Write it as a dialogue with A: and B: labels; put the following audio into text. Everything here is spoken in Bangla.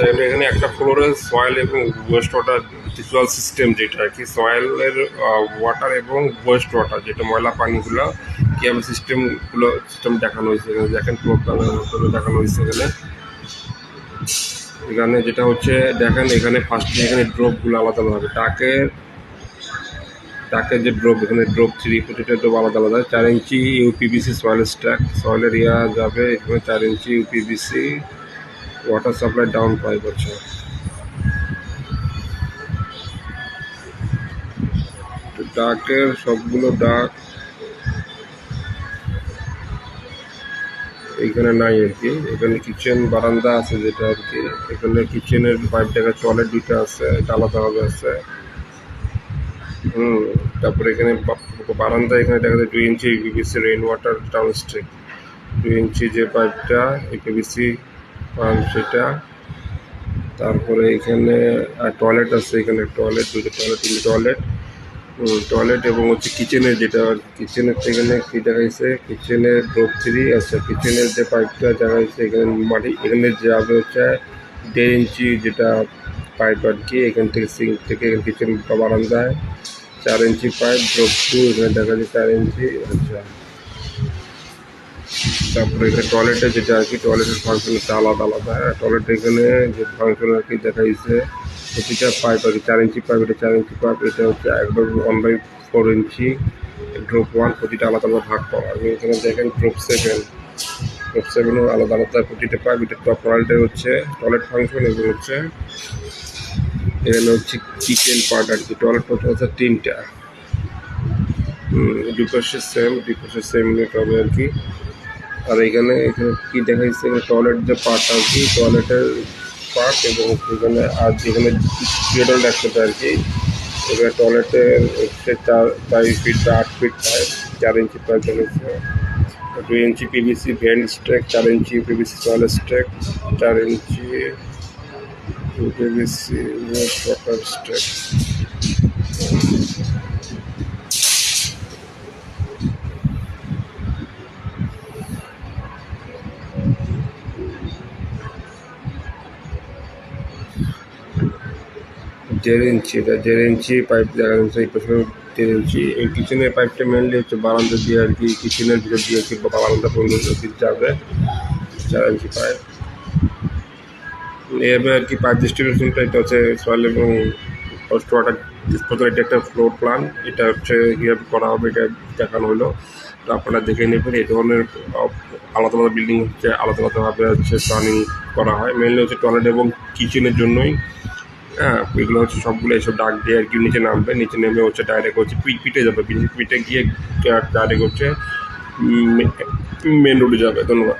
A: আচ্ছা এখানে একটা ফ্লোরে সয়েল এবং ওয়েস্ট ওয়াটার ডিসওয়াল সিস্টেম যেটা আর কি, সয়েলের ওয়াটার এবং ওয়েস্ট ওয়াটার যেটা ময়লা পানিগুলো কীভাবে সিস্টেমগুলো সিস্টেম দেখানো হয়েছে এখানে, দেখেন প্রোগ্রামের মতো দেখানো হয়েছে এখানে। এখানে যেটা হচ্ছে, দেখেন এখানে ফার্স্টে এখানে ড্রপগুলো আলাদা আলাদা হবে টাকের টাকের যে ড্রপ এখানে ড্রপ থ্রি প্রতিটা ড্রপ আলাদা আলাদা, চার ইঞ্চি ইউপিবিসি সয়েল স্ট্যাক সয়েলের ইয়া যাবে, এখানে চার inch UPVC water supply down pipe আছে তো ডাকের সবগুলো ডাক এখানে নাই আর কি। এখানে কিচেন বারান্দা আছে যেটা আর কি। এখানে কিচেনের পাইপ দেখা টয়লেট দুইটা আছে, এটা আলাদাভাবে আছে। হুম, তারপরে এখানে বারান্দা এখানে দেখা যায় দুই inch UPVC rain water down stream দুই ইঞ্চি যে পাইপটা ইউপিবিসি পাম্প সেটা। তারপরে এখানে টয়লেট আছে এখানে টয়লেট দুটো টয়লেট তিনটে টয়লেট টয়লেট এবং হচ্ছে কিচেনের যেটা কিচেনের এখানে কি দেখাইছে? কিচেনের ড্রপ থ্রি আচ্ছা কিচেনের যে পাইপটা দেখাইছে এখানে মাটি, এখানে যাবে হচ্ছে, দেড় ইঞ্চি যেটা পাইপ আর কি, এখান থেকে সিঙ্ক থেকে কিচেন বারান্দায়। চার ইঞ্চি পাইপ ড্রপ টু এখানে দেখা যাচ্ছে চার ইঞ্চি আচ্ছা। তারপরে এটা টয়লেটে যেটা আর কি টয়লেটের ফাংশন ফাংশনটা আলাদা আলাদা। টয়লেট এখানে যে ফাংশন আর কি দেখাইছে প্রতিটা পাইপ আর কি, চার ইঞ্চি পাইপ এটা চার ইঞ্চি পাইপ এটা হচ্ছে একদম one by four inch drop one প্রতিটা আলাদা আলাদা ভাগ করা। এবং এখানে দেখেন ড্রপ সেভেন ড্রপ সেভেনও আলাদা আলাদা প্রতিটা পাইপ এটা টপ টয়লেটে হচ্ছে টয়লেট ফাংশন এবং হচ্ছে, এখানে হচ্ছে কিচেন পার্ট আর কি টয়লেট পার্ট হচ্ছে তিনটা। দুই পাশে সেম দুই পাশে সেম ইউনিট হবে আর কি আর এখানে এখানে কি দেখাইছে টয়লেট যে পার্ট আর কি টয়লেটের পার্ট এবং এখানে আর যেখানে পিরিয়ডাল একসাথে আর কি, এখানে টয়লেটের হচ্ছে চার চার ফিট বা আট ফিট চার ইঞ্চি পাইপ রয়েছে দুই ইঞ্চি পিভিসি ভেন্ট স্ট্রেক চার ইঞ্চি পিভিসি টয়লেট স্ট্রেক চার ইঞ্চি পিভিসি ওয়াটার স্ট্রেক দেড় ইঞ্চি, এটা দেড় ইঞ্চি পাইপ দেখা যাচ্ছে এই পাশে দেড় ইঞ্চি। এই কিচেনের পাইপটা মেনলি হচ্ছে বারান্দা দিয়ে আর কি কিচেনের ভিতর দিয়ে কি বারান্দা পর্যন্ত যাবে। চার ইঞ্চি পাইপ এভাবে আর কি পাইপ ডিস্ট্রিবিউশনটা এটা হচ্ছে সয়েল এবং ফার্স্ট ওয়াটার ডিসপোজাল এটা একটা ফ্লোর প্ল্যান এটা হচ্ছে কীভাবে করা হবে, এটা দেখানো হলো। তো আপনারা দেখে নেবেন, এই ধরনের আলাদা আলাদা বিল্ডিং হচ্ছে, আলাদা আলাদাভাবে হচ্ছে প্ল্যানিং করা হয়। মেনলি হচ্ছে টয়লেট এবং কিচেনের জন্যই। হ্যাঁ এগুলো হচ্ছে সবগুলো এসব ডাক দিয়ে আর কি নিচে নামবে, নিচে নেমে হচ্ছে ডাইরেক্ট হচ্ছে পিট পিটে যাবে পিটে পিটে গিয়ে ডাইরেক্ট হচ্ছে মেন রোডে যাবে, ধন্যবাদ।